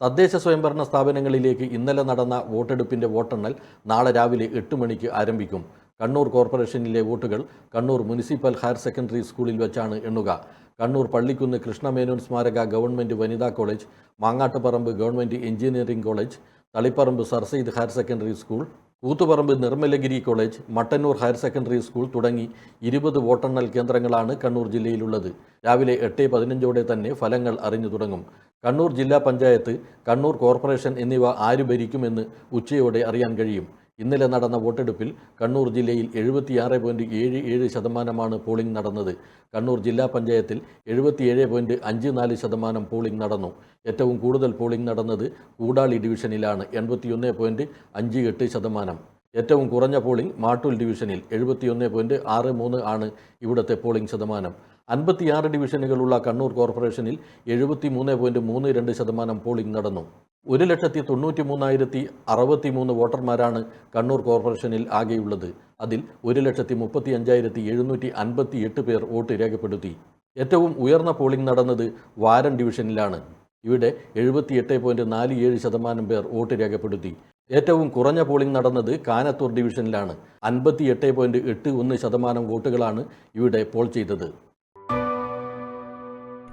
തദ്ദേശ സ്വയംഭരണ സ്ഥാപനങ്ങളിലേക്ക് ഇന്നലെ നടന്ന വോട്ടെടുപ്പിന്റെ വോട്ടെണ്ണൽ നാളെ രാവിലെ എട്ട് മണിക്ക് ആരംഭിക്കും. കണ്ണൂർ കോർപ്പറേഷനിലെ വോട്ടുകൾ കണ്ണൂർ മുനിസിപ്പൽ ഹയർ സെക്കൻഡറി സ്കൂളിൽ വെച്ചാണ് എണ്ണുക. കണ്ണൂർ പള്ളിക്കുന്ന് കൃഷ്ണമേനോൻ സ്മാരക ഗവൺമെന്റ് വനിതാ college Mangattuparamba government engineering college Taliparamba sir Syed higher secondary school Koothuparamba Nirmalagiri college Mattannur higher secondary school തുടങ്ങി ഇരുപത് വോട്ടെണ്ണൽ കേന്ദ്രങ്ങളാണ് കണ്ണൂർ ജില്ലയിലുള്ളത്. രാവിലെ എട്ട് പതിനഞ്ചോടെ തന്നെ ഫലങ്ങൾ അറിഞ്ഞു തുടങ്ങും. കണ്ണൂർ ജില്ലാ പഞ്ചായത്ത് കണ്ണൂർ കോർപ്പറേഷൻ എന്നിവ ആര് ഭരിക്കുമെന്ന് ഉച്ചയോടെ അറിയാൻ കഴിയും. ഇന്നലെ നടന്ന വോട്ടെടുപ്പിൽ കണ്ണൂർ ജില്ലയിൽ എഴുപത്തിയാറ് പോയിന്റ് ഏഴ് ഏഴ് ശതമാനമാണ് പോളിംഗ് നടന്നത്. കണ്ണൂർ ജില്ലാ പഞ്ചായത്തിൽ എഴുപത്തിയേഴ് പോയിന്റ് അഞ്ച് നാല് ശതമാനം പോളിംഗ് നടന്നു. ഏറ്റവും കൂടുതൽ പോളിംഗ് നടന്നത് കൂടാളി ഡിവിഷനിലാണ് എൺപത്തിയൊന്ന് പോയിന്റ് അഞ്ച് എട്ട് ശതമാനം. ഏറ്റവും കുറഞ്ഞ പോളിംഗ് മാട്ടൂൽ ഡിവിഷനിൽ എഴുപത്തിയൊന്ന് പോയിന്റ് ആറ് മൂന്ന് ആണ് ഇവിടുത്തെ പോളിംഗ് ശതമാനം. അൻപത്തിയാറ് ഡിവിഷനുകളുള്ള കണ്ണൂർ കോർപ്പറേഷനിൽ എഴുപത്തി മൂന്ന് പോയിന്റ് മൂന്ന് രണ്ട് ശതമാനം പോളിംഗ് നടന്നു. ഒരു ലക്ഷത്തി തൊണ്ണൂറ്റി മൂന്നായിരത്തി അറുപത്തി മൂന്ന് വോട്ടർമാരാണ് കണ്ണൂർ കോർപ്പറേഷനിൽ ആകെയുള്ളത്. അതിൽ ഒരു ലക്ഷത്തി മുപ്പത്തി അഞ്ചായിരത്തി എഴുന്നൂറ്റി അൻപത്തി എട്ട് പേർ വോട്ട് രേഖപ്പെടുത്തി. ഏറ്റവും ഉയർന്ന പോളിംഗ് നടന്നത് വാരൻ ഡിവിഷനിലാണ്. ഇവിടെ എഴുപത്തിയെട്ട് പോയിന്റ് നാല് ഏഴ് ശതമാനം പേർ വോട്ട് രേഖപ്പെടുത്തി. ഏറ്റവും കുറഞ്ഞ പോളിംഗ് നടന്നത് കാനത്തൂർ ഡിവിഷനിലാണ്. അൻപത്തിയെട്ട് പോയിന്റ് എട്ട് ഒന്ന് ശതമാനം വോട്ടുകളാണ് ഇവിടെ പോൾ ചെയ്തത്.